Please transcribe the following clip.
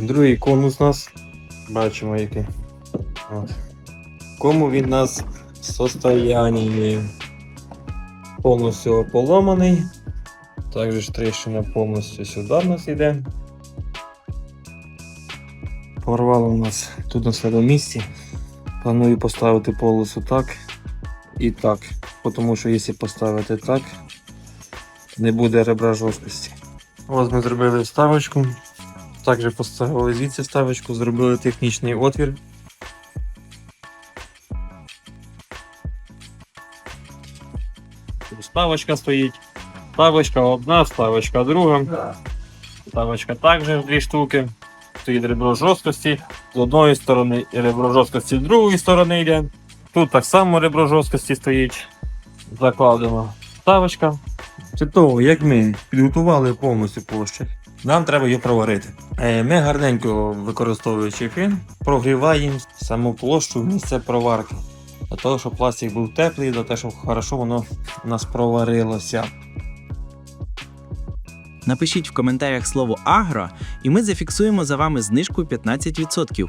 другий конус у нас. Бачимо який. От. Кому він у нас в состоянні повністю поломаний. Також тріщина повністю сюди в нас йде. Порвало у нас тут на себе місці. Планую поставити полосу так і так. Тому що якщо поставити так, не буде ребра жорсткості. Ось ми зробили вставочку. Також поставили звідси вставочку, зробили технічний отвір. Тут Вставочка стоїть. Вставочка одна, вставочка друга. Вставочка також дві штуки. Стоїть ребро жорсткості з одної сторони і ребро жорсткості з другої сторони йде. Тут так само ребро жорсткості стоїть. Закладемо вставочка. Після того, як ми підготували повністю площадь, нам треба її проварити. Е, Ми гарненько використовуючи фін, прогріваємо саму площу місце проварки. Для того, щоб пластик був теплий, для того, щоб хорошо воно у нас проварилося. Напишіть в коментарях слово агро, і ми зафіксуємо за вами знижку 15%.